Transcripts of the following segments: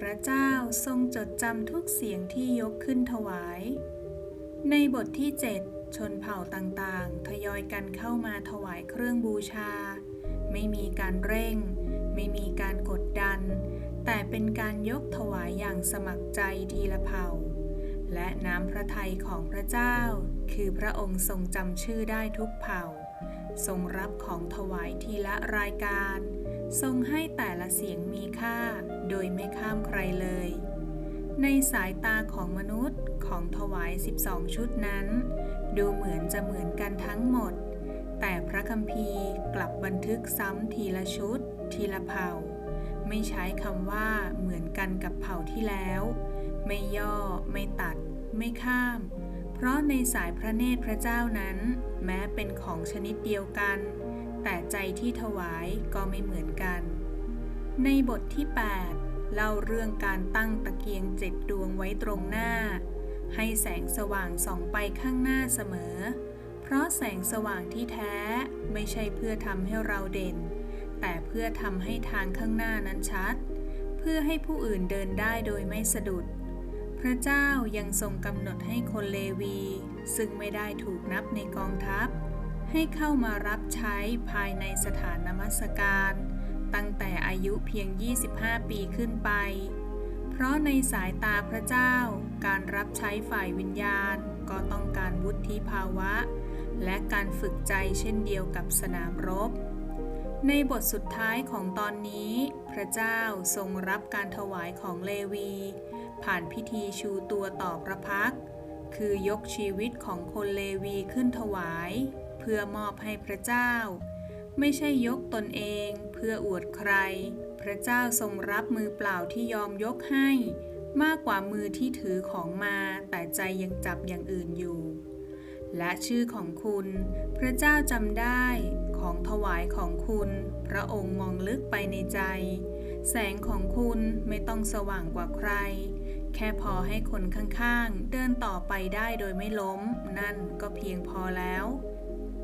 พระเจ้าทรงจดจำทุกเสียงที่ยกขึ้นถวาย ในบทที่ 7 ชนเผ่าต่างๆ ทยอยกันเข้ามาถวายเครื่องบูชา ไม่มีการเร่ง ไม่มีการกดดัน แต่เป็นการยกถวายอย่างสมัครใจทีละเผ่า และน้ำพระทัยของพระเจ้า คือพระองค์ทรงจำชื่อได้ทุกเผ่า ทรงรับของถวายทีละรายการ ทรงให้แต่ละเสียงมีค่าโดยไม่ข้ามใครเลย ในสายตาของมนุษย์ของถวาย 12 ชุดนั้น ดูเหมือนจะเหมือนกันทั้งหมด แต่พระคัมภีร์กลับบันทึกซ้ำทีละชุด ทีละเผ่า ไม่ใช้คำว่าเหมือนกันกับเผ่าที่แล้ว ไม่ย่อ ไม่ตัด ไม่ข้าม เพราะในสายพระเนตรพระเจ้านั้น ม้เป็นของชนิดเดียวกัน แต่ใจที่ถวายก็ไม่เหมือนกัน ในบทที่ 8 เล่าเรื่องการตั้งตะเกียงเจ็ดดวงไว้ตรงหน้า ให้แสงสว่างส่องไปข้างหน้าเสมอ เพราะแสงสว่างที่แท้ไม่ใช่เพื่อทำให้เราเด่น แต่เพื่อทำให้ทางข้างหน้านั้นชัด เพื่อให้ผู้อื่นเดินได้โดยไม่สะดุด พระเจ้ายังทรงกำหนดให้คนเลวี ซึ่งไม่ได้ถูกนับในกองทัพ ให้เข้ามารับใช้ภายในสถานนมัสการ ตั้งแต่อายุเพียง 25 ปีขึ้นไป เพราะในสายตาพระเจ้า การรับใช้ฝ่ายวิญญาณ ก็ต้องการวุฒิภาวะ และการฝึกใจเช่นเดียวกับสนามรบในบทสุดท้ายของตอนนี้ พระเจ้าทรงรับการถวายของเลวี ผ่านพิธีชูตัวต่อพระพัก คือยกชีวิตของคนเลวีขึ้นถวาย เพื่อมอบให้พระเจ้า ไม่ใช่ยกตนเองเพื่ออวดใคร พระเจ้าทรงรับมือเปล่าที่ยอมยกให้ มากกว่ามือที่ถือของมาแต่ใจยังจับอย่างอื่นอยู่ และชื่อของคุณ พระเจ้าจำได้ของถวายของคุณ พระองค์มองลึกไปในใจแสงของคุณไม่ต้องสว่างกว่าใคร แค่พอให้คนข้างๆ เดินต่อไปได้โดยไม่ล้ม นั่นก็เพียงพอแล้ว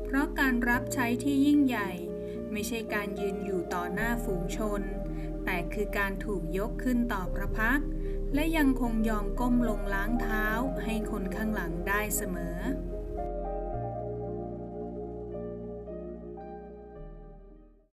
เพราะการรับใช้ที่ยิ่งใหญ่ ไม่ใช่การยืนอยู่ต่อหน้าฝูงชน แต่คือการถูกยกขึ้นต่อพระพัก และยังคงยอมก้มลงล้างเท้าให้คนข้างหลังได้เสมอ